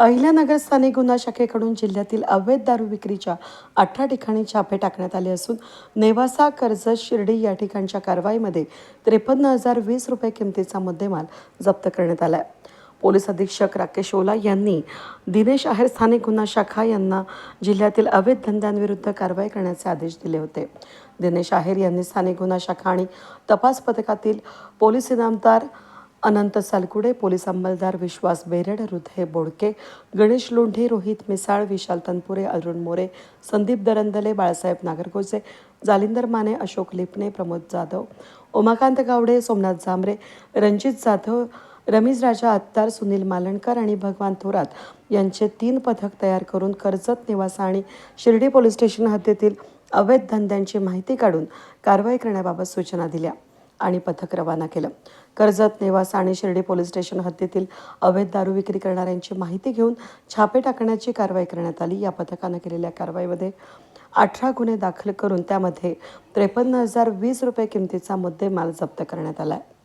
अहिल्यानगर स्थानिक गुन्हा शाखेकडून जिल्ह्यातील अवैध दारू विक्रीच्या अठरा ठिकाणी छापे टाकण्यात आले असून नेवासा कर्जत शिर्डी या ठिकाणच्या कारवाईमध्ये त्रेपन्न हजार वीस रुपये किमतीचा मुद्देमाल जप्त करण्यात आला आहे पोलीस अधीक्षक राकेश ओला यांनी दिनेश आहेर स्थानिक गुन्हा शाखा यांना जिल्ह्यातील अवैध धंद्यांविरुद्ध कारवाई करण्याचे आदेश दिले होते. दिनेश आहेर यांनी स्थानिक गुन्हा शाखा आणि तपास पथकातील पोलीस इनामदार अनंत सालकुडे पोलीस अंमलदार विश्वास बेरड हृदय बोडके गणेश लोंढे रोहित मिसाळ विशाल तनपुरे अरुण मोरे संदीप दरंदले बाळासाहेब नागरगोजे जालिंदर माने अशोक लिपणे प्रमोद जाधव उमाकांत गावडे सोमनाथ झांबरे रणजित जाधव रमीज राजा अत्तार सुनील मालणकर आणि भगवान थोरात यांचे तीन पथक तयार करून कर्जत निवासा आणि शिर्डी पोलीस स्टेशन हद्दीतील अवैध धंद्यांची माहिती काढून कारवाई करण्याबाबत सूचना दिल्या. आणि पथक रवाना केलं. कर्जत नेवासा आणि शिर्डी पोलीस स्टेशन हद्दीतील अवैध दारू विक्री करणाऱ्यांची माहिती घेऊन छापे टाकण्याची कारवाई करण्यात आली. या पथकानं केलेल्या कारवाईमध्ये अठरा गुन्हे दाखल करून त्यामध्ये त्रेपन्न हजार वीस रुपये किमतीचा मुद्देमाल जप्त करण्यात आला आहे